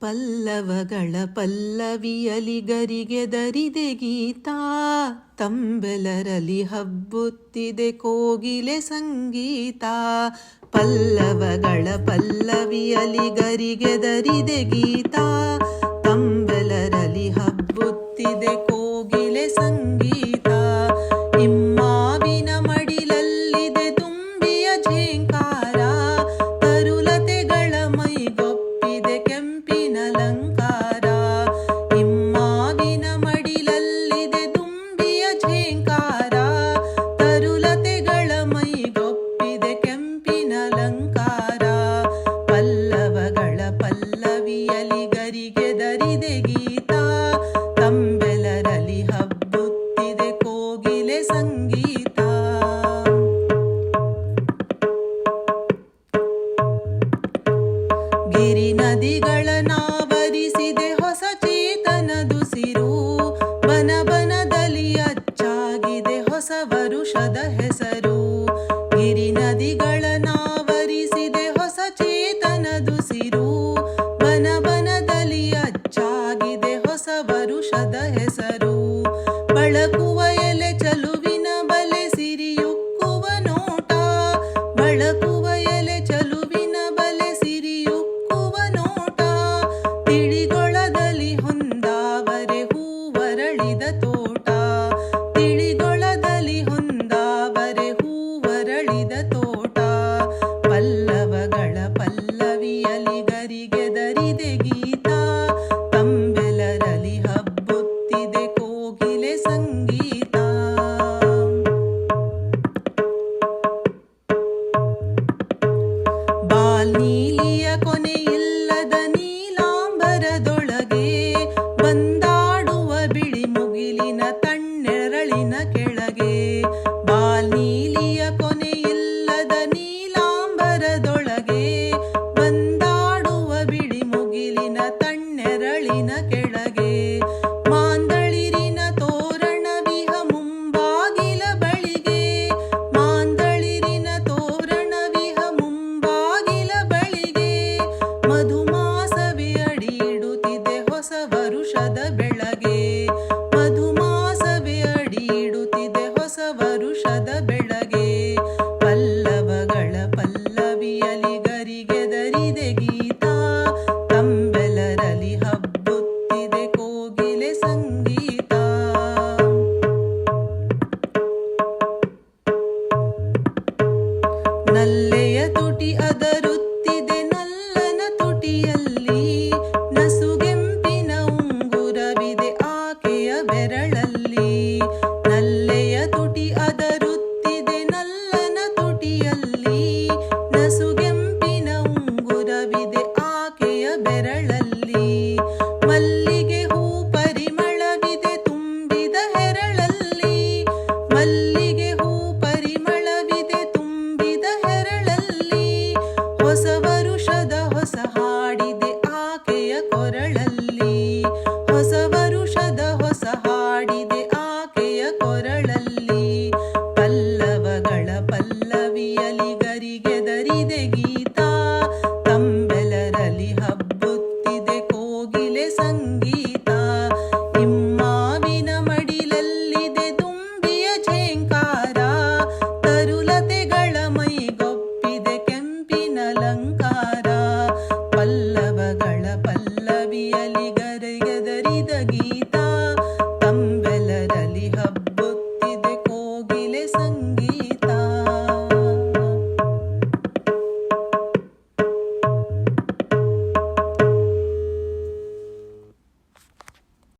ಪಲ್ಲವಗಳ ಪಲ್ಲವಿಯಲಿ ಗರಿಗೆ ಗೀತಾ ತಂಬೆಲರಲಿ ಹಬ್ಬುತ್ತಿದೆ ಕೋಗಿಲೆ ಸಂಗೀತ. ಪಲ್ಲವಗಳ ಪಲ್ಲವಿಯಲಿ ಗರಿಗೆ ಗೀತಾ. ಹೊಸ ವರುಷದ ಹೆಸರು देगी ता ಆಕೆಯ ಬೆರಳಲ್ಲಿ vida guita.